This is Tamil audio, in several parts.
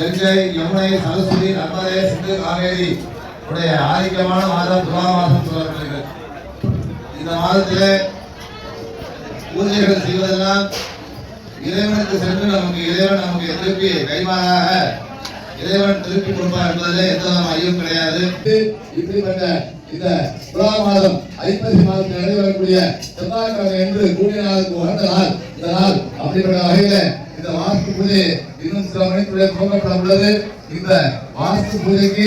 கங்கை யமுனை சரஸ்வதி நர்மதே சிந்து காவேரி உடைய ஆதிக்கமான மாதம் துலா மாதம் சொல்லப்படுகிறது இந்த மாதத்திலே பூஜைகள் செய்வதெல்லாம் இறைவனுக்கு சென்று நமக்கு இறைவன் நமக்கு திருப்பி கைமாறாக இறைவன் திருப்பி கொடுப்பார் என்பதிலே எந்த விதமான ஐயம் கிடையாது. இப்படிப்பட்ட இந்த துலா மாதம் ஐப்பசி மாதத்தில் நடைபெறக்கூடிய செவ்வாய்க்கிழமை என்று கூடிய நாளுக்கு உகந்த நாள். இந்த அப்படிப்பட்ட வகையில இந்த வாஸ்து பூஜை இன்னும் சில மணிக்குள்ளே துவங்கப்பட உள்ளது இந்த வாஸ்து பூஜைக்கு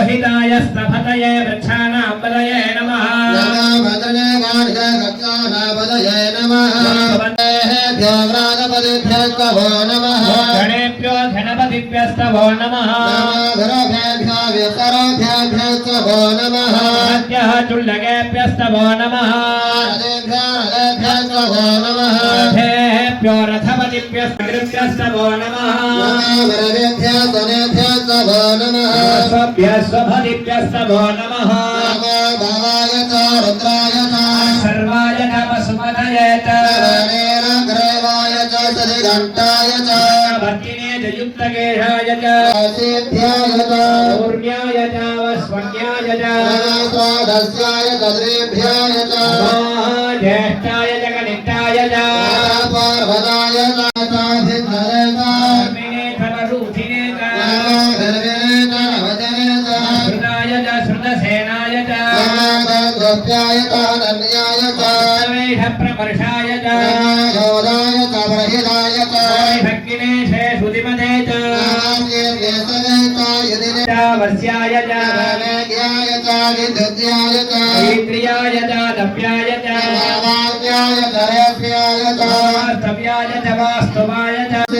रोहिताय स्तपतये वृक्षाणां पदये नमः गणेभ्यो गणपतिभ्यस्तवो नमः सद्यः चुल्लकेभ्यस्तवो नमः रथेभ्यो रथपतिभ्यस्तकृभ्यस्तवो नमः स्वभ्यस्वभदिभ्यस्तवो नमः सर्वाय नमसुमधये च घंटाय च भक्तिने च युक्तकेशाय च ऊर्ण्याय च वस्वन्याय च स्वादस्याय तद्रेभ्याय च ज्येष्ठाय ధర్మాయ దత్యాయ చైత్ర్యాయ చ దవ్యాయ చ భావార్యాయ ధరేభ్యాయ చ స్తవ్యాయ చ వాస్తవాయ చ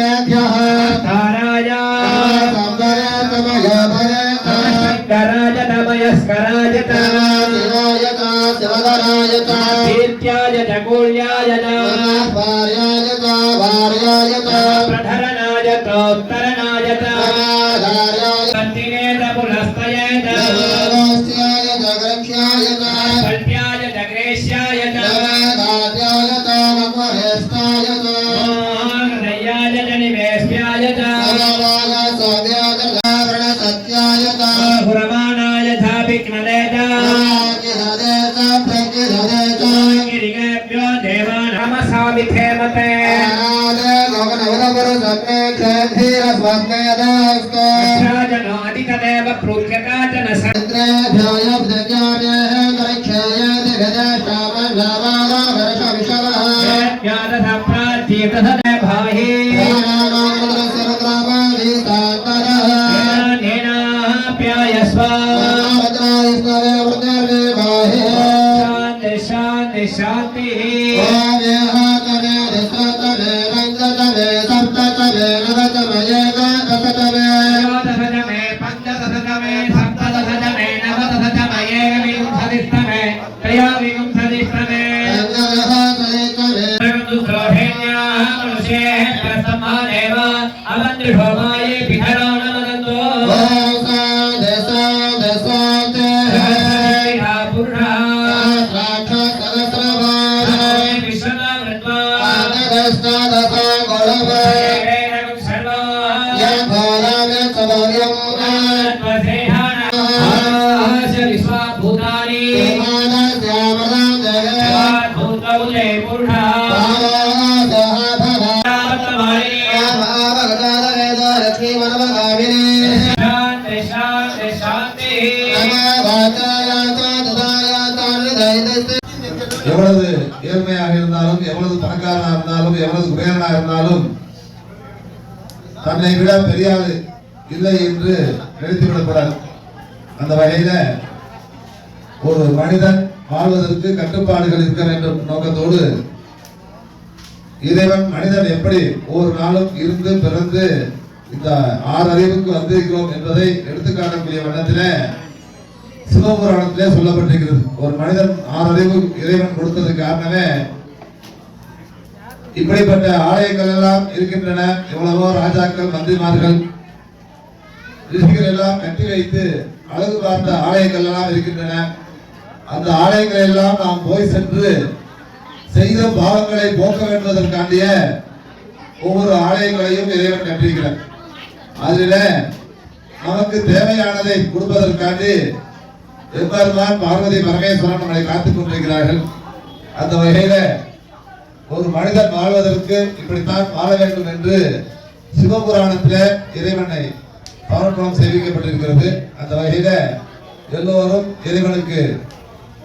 देवानामसामिथे मते आनादे गगनवरपुरसम्मे क्षेधीरस्वग्नेदास्तु राजनो अधिकदेव प्रोच्यता त्रयोविंशतिष्टमे எவ்வளவு ஏழ்மையாக இருந்தாலும் எவ்வளவு பணக்காரனாக இருந்தாலும் எவ்வளவு குபேரனாக இருந்தாலும் தன்னை விட பெரியாது இல்லை என்று நினைத்து அந்த வகையில ஒரு மனிதன் வாழ்வதற்கு கட்டுப்பாடுகள் இருக்க வேண்டும் நோக்கத்தோடு இறைவன் மனிதன் எப்படி ஒவ்வொரு நாளும் இருந்து பிறந்து இந்த ஆறறிவுக்கு வந்திருக்கிறோம் என்பதை எடுத்துக்காட்டக்கூடிய வண்ணத்திலே சிவபுராணத்திலே சொல்லப்பட்டிருக்கிறது. ஒரு மனிதன் ஆறறிவு இறைவன் கொடுத்தது காரணமே இப்படிப்பட்ட ஆலயங்கள் எல்லாம் இருக்கின்றன. எவ்வளவோ ராஜாக்கள் மந்திரிமார்கள் ரிஷிகள் எல்லாம் கட்டி வைத்து அழகு பார்த்த ஆலயங்கள் எல்லாம் இருக்கின்றன. அந்த ஆலயங்களை எல்லாம் நாம் போய் சென்று செய்த பாவங்களை போக்க வேண்டுவதற்காண்டிய ஒவ்வொரு ஆலயங்களையும் இறைவன் கட்டியிருக்கிறார். அதில் நமக்கு தேவையானதை கொடுப்பதற்காண்டி எம்பெருமான் பார்வதி பரமேஸ்வரன் நம்மளை காத்துக் கொண்டிருக்கிறார்கள். அந்த வகையில ஒரு மனிதன் வாழ்வதற்கு இப்படித்தான் வாழ வேண்டும் என்று சிவபுராணத்தில் இறைவனை பவர்குணம் செய்விக்கப்பட்டிருக்கிறது அந்த வகையில எல்லோரும் இறைவனுக்கு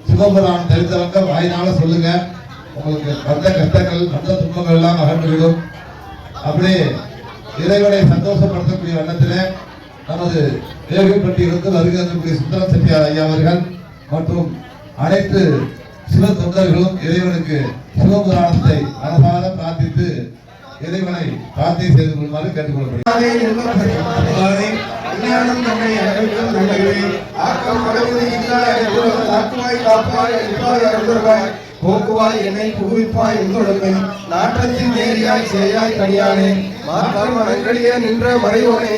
சிவபுராணம் தெரிந்தவங்க வாயினால சொல்லுங்க. உங்களுக்கு வந்த கஷ்டங்கள் வந்த துன்பங்கள் எல்லாம் அகன்றுவிடும் அப்படி இறைவனை சந்தோஷப்படுத்தக்கூடிய வண்ணத்திலே நமது வேகப்பட்டியிலிருந்து வருகை இருக்கக்கூடிய சுந்தரம் செட்டியார் ஐயா அவர்கள் மற்றும் அனைத்து சிவ தொண்டர்களும் இறைவனுக்கு சிவபுராணத்தை மனசார பிரார்த்தித்து இறைவனை பிரார்த்தனை செய்து கொள்ளுமாறு கேட்டுக்கொள்ளப்படுகிறேன். போக்குவாய் என்னை புகுவிப்பாய் உங்களுமே நாற்றத்தின் நேரியாய் சேயாய் கனியானே. மாற்றம் மனங்களியே நின்ற மறைவோனே.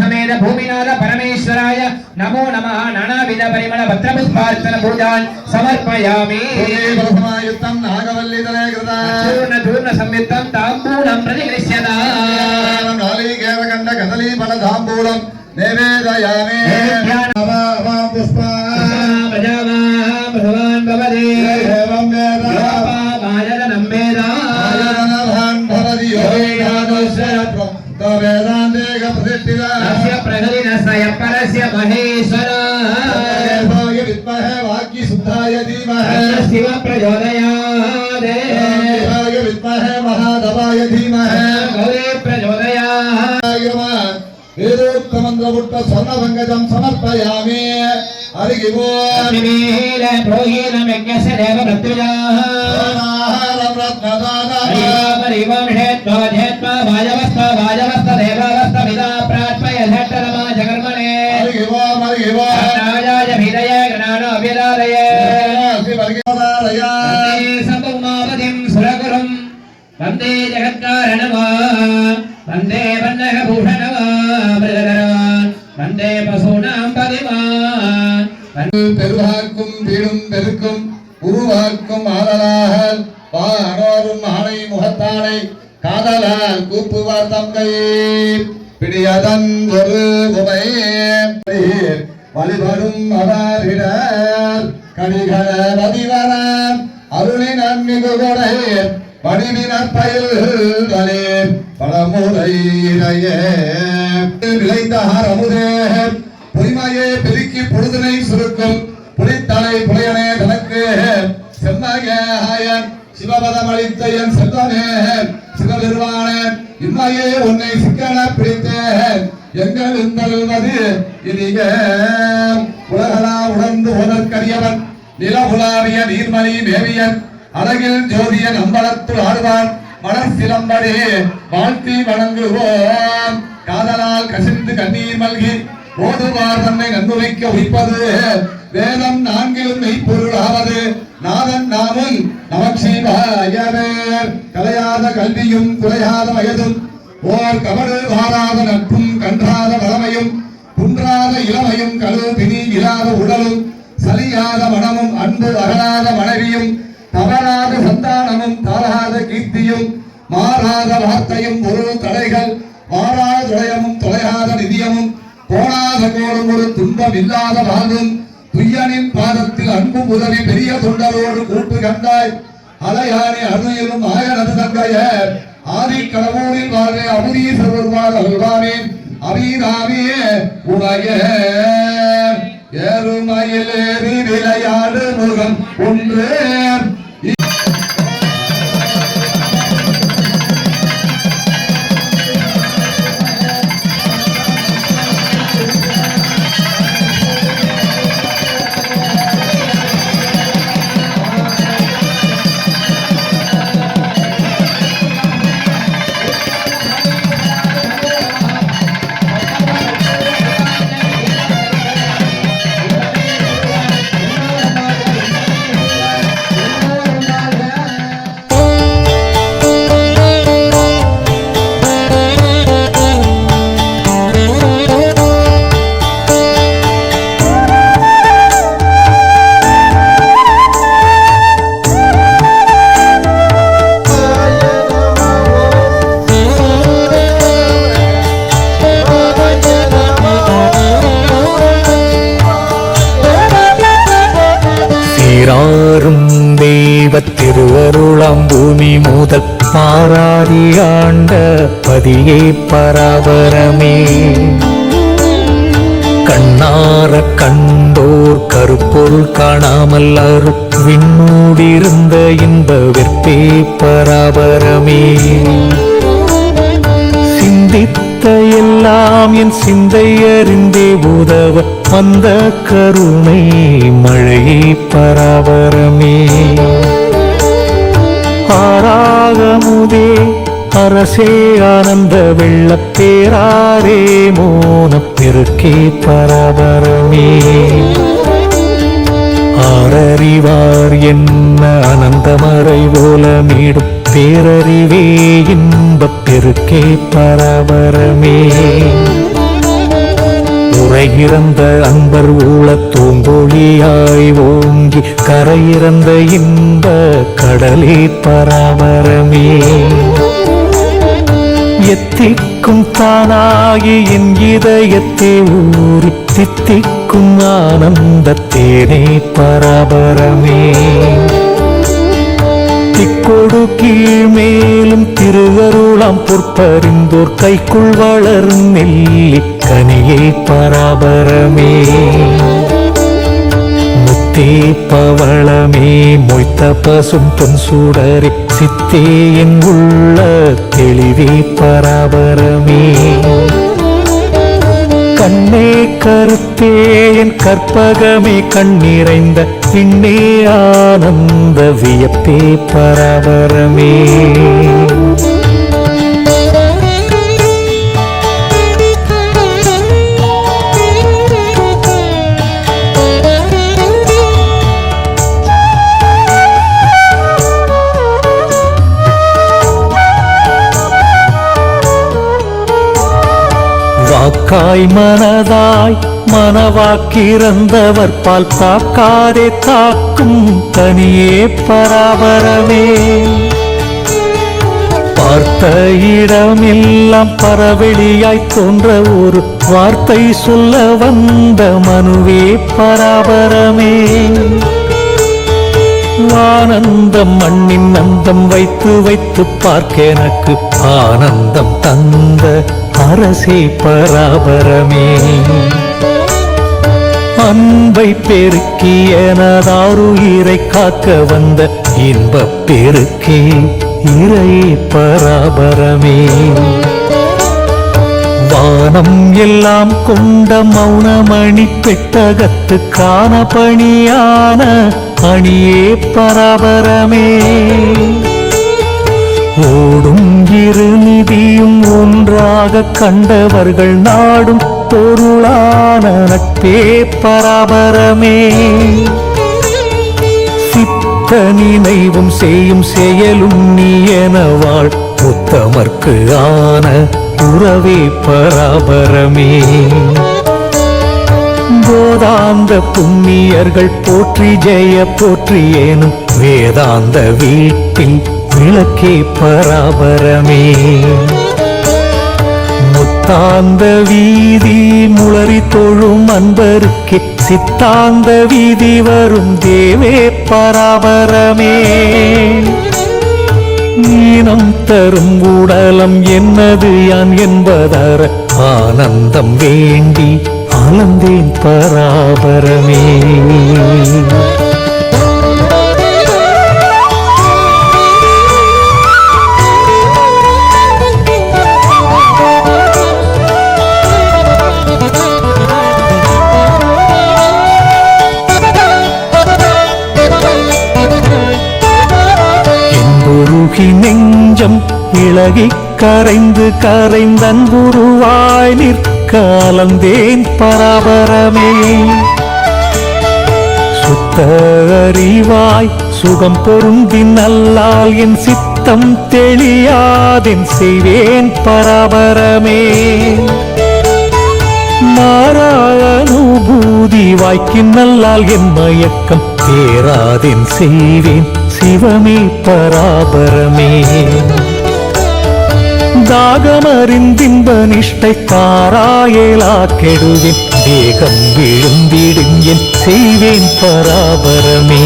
సమేత భూమినాథ పరమేశ్వరాయ నమో నమ నానావిధ పరిమళ భద్రపుష్పార్చన పూజాన్ సమర్పయామి ప్రథమాయుక్తం నాగవల్లితలే కృత చూర్ణ చూర్ణ సంయుక్తం తాంబూలం ప్రతిగృహ్యత నాళీకేవకండ కదలీఫల తాంబూలం నివేదయామి పుష్ప महेश्वर विद्महे वाग्सुद्धाय धीमहे शिव प्रचोदयाय विद्महे महाधवाय धीमहे गौरे प्रचोदयाय वेदोक्तमन्द्रपुट्ट स्वर्णभङ्गजं समर्पयामि हरिगिवो प्रोहीनमज्ञस्य देव मृत्युजाः वन्दे वन्नगभूषणवा मृगधरान् वन्दे पशूनां पदिमान् சிவபதம் அளித்த என் செல்வனே சிவபெருமானே இம்மையே உன்னை சிக்கன பிடித்தேன். எங்கள் இந்தல்வது இனிக உலகளா உணர்ந்து நில நிலவுலாவிய நீர்மணி மேவியன் அழகில் ஜோதியன் அம்பலத்துள் ஆடுவான் மனசிலம்படி வாழ்த்தி வணங்குவோம். காதலால் கசிந்து கண்ணீர் மல்கி ஓதுவார் தன்னை நன்னுரைக்க உயிப்பது வேதம் நான்கிலும் மெய்ப்பொருளாவது. நாதன் நாமும் நமச்சிவாயவர் கலையாத கல்வியும் குறையாத வயதும் ஓர் கபடு வாராத நட்பும் கன்றாத வளமையும். குன்றாத இளமையும் கழு பிணி இல்லாத உடலும். சலியாத மனமும் அன்பு அகலாத மனைவியும். தவறாத சந்தானமும் தாராத கீர்த்தியும். மாறாத வார்த்தையும் ஒரு தடைகள். மாறாத துளையமும் தொலையாத நிதியமும். போனாத கோரும் ஒரு துன்பம் இல்லாத வாழ்வும். துய்யனின் பாதத்தில் அன்பு உதவி பெரிய தொண்டரோடு கூட்டு கண்டாய். அலையானே அருளிலும் ஆயனது தங்கைய ஆதி கடவுளில் வாழ்வே அமுதீஸ்வரர் வாழ் அல்வானே அபீராமியே உடைய ஏறுமயில் விளையாடு முகம் ஒன்று முதல் ஆண்ட பதியே பராபரமே. கண்ணார கண்டோர் கருப்பொருள் காணாமல் அரு விண்ணூடிருந்த இன்ப வெற்பே பராபரமே. சிந்தித்த எல்லாம் என் சிந்தை அறிந்தே உதவ வந்த கருணை மழையே பராபரமே. ஆரா ஆகமுதே. அரசே ஆனந்த வெள்ளப் பேராரே பெருக்கே பரபரமே. ஆரறிவார் என்ன அனந்தமறை போல மீடும் பேரறிவே இன்பப் பெருக்கே பரபரமே. கரையிறந்த அன்பர் ஊழத் தூங்கொழியாய் ஓங்கி கரையிறந்த இன்ப கடலே பராபரமே. எத்திக்கும் தானாகி என் இதயத்தை ஊறி தித்திக்கும் ஆனந்த தேனே பராபரமே. திக்கோடு கீழ் மேலும் திருவருளாம் பொற்பறிந்தோர் கைக்குள் வளரும் நெல்லி கனியை பராபரமே. முத்தே பவளமே மொய்த்த பசும் பொன் சூடரே. சித்தே எங்குள்ள தெளிவே பராபரமே. கண்ணே கருத்தே என் கற்பகமே கண்ணிறைந்த பின்னே ஆனந்த வியப்பே பராபரமே. காய் மனதாய் மனவாக்கிறந்தவர் பால் தாக்காதே தாக்கும் தனியே பராபரமே. பார்த்த இடமெல்லாம் பரவெளியாய் தோன்ற ஒரு வார்த்தை சொல்ல வந்த மனுவே பராபரமே. ஆனந்தம் மண்ணின் அந்தம் வைத்து வைத்து பார்க்க எனக்கு ஆனந்தம் தந்த அரசே பராபரமே. அன்பை பெருக்கி எனதாருயிரை காக்க வந்த இன்பப் பெருக்கே இறையே பராபரமே. வானம் எல்லாம் கொண்ட மௌனமணி பெட்டகத்து காண பணியான அணியே பராபரமே. ஓடும் இரு நிதியும் ஒன்றாக கண்டவர்கள் நாடும் பொருளான நட்பே பராபரமே. சித்த நினைவும் செய்யும் செயலும் நீ எனவாள் உத்தமர்க்கு ஆன உறவே பராபரமே. போதாந்த புண்ணியர்கள் போற்றி ஜெய போற்றி ஏனும் வேதாந்த வீட்டில் விளக்கே பராபரமே. முத்தாந்த வீதி முளறி தொழும் அன்பருக்கு சித்தாந்த வீதி வரும் தேவே பராபரமே. ஈனம் தரும் உடலம் என்னது யான் என்பதற ஆனந்தம் வேண்டி ஆனந்தேன் பராபரமே. இளகி கரைந்து கரைந்தன்புருவாய் நிற்காலந்தேன் பராபரமே. சுத்த அறிவாய் சுகம் பொருந்தி நல்லால் என் சித்தம் தெளியாதென் செய்வேன் பராபரமே. மாறா அனுபூதி வாய்க்கின் நல்லால் என் மயக்கம் தேராதென் செய்வேன் சிவமே பராபரமே. தாகமறிந்தின்ப நிஷ்டை தாராயலா கெடுவேன் வேகம் விழுந்திடும் என் செய்வேன் பராபரமே.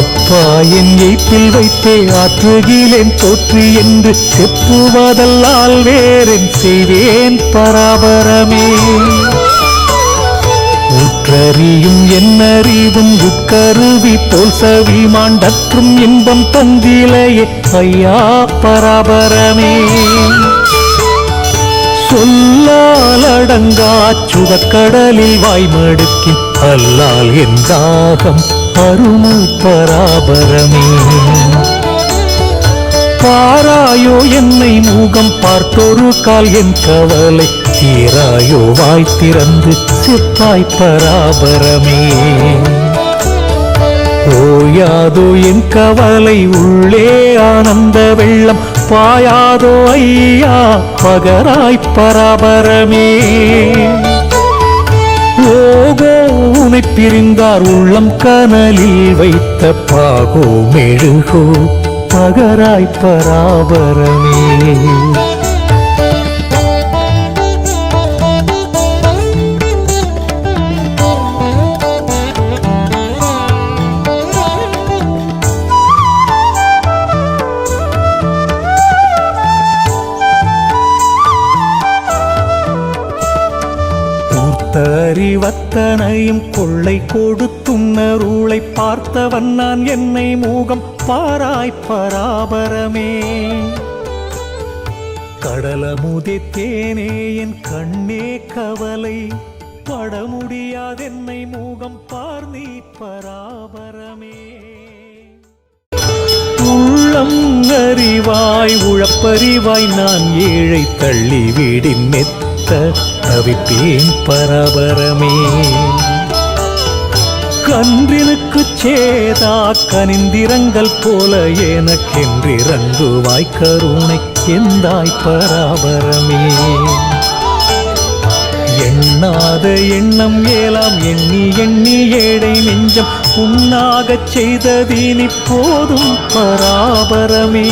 அப்பா என் எய்ப்பில் வைத்தே ஆற்றுகிலேன் தோற்று என்று செப்புவதல்லால் வேறென் செய்வேன் பராபரமே. உற்றறியும் என்னறிவும் உட்கருவி போல் சவி மாண்டற்றும் இன்பம் தந்திலையே. ஐயா பராபரமே. சொல்லாலடங்கா சுடக்கடலில் வாய்மடுக்கி அல்லால் என் தாகம் அருணு பராபரமே. பாராயோ என்னை மூகம் பார்த்தொரு கால் என் கவலை சீராயோ வாய் திறந்து சிப்பாய் பராபரமே. ஓயாதோ என் கவலை உள்ளே ஆனந்த வெள்ளம் பாயாதோ ஐயா பகராய் பராபரமே. ஓகோ உனை பிரிந்தார் உள்ளம் கனலில் வைத்த பாகோ மெழுகோ பகராய் பராபரமே. கூர்த்தறிவத்தனையும் கொள்ளை கொடுத்துன்னருளை பார்த்தவன் நான். என்னை மூகம் பாராய் பராபரமே. கடலமுதே தேனே என் கண்ணே கவலை. பட முடியாதென்னை மூகம் பார்நீ பராபரமே. உள்ளம் அறிவாய் உழப்பறிவாய் நான் ஏழை தள்ளி வீடின் மெத்த தவிப்பேன் பரபரமே. கன்றினுக்கு சேதா கனிந்திரங்கள் போல எனக்கென்றிரங்கு வாய்க்கருணை எந்தாய் பராபரமே. எண்ணாத எண்ணம் ஏலாம் எண்ணி எண்ணி ஏழை நெஞ்சம் உண்ணாகச் செய்ததீனி போதும் பராபரமே.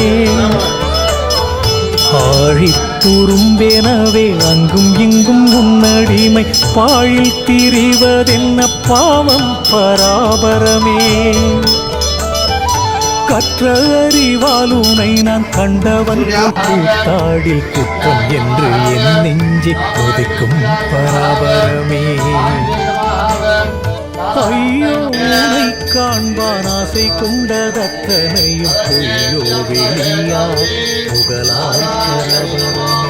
ஆழித் துரும்பெனவே அங்கும் இங்கும் உன்னடிமை பாழில் திரிவதென்ன பாவம் பராபரமே. கற்ற அறிவாலுனை நான் கண்டவன் கூத்தாடில் குற்றம் என்று என் நெஞ்சை கொதிக்கும் பராபரமே. ஐயோ உனை காண்பான் ஆசை கொண்டதத்தனையும் பொய்யோ வெளியா புகழாய் பரபரமே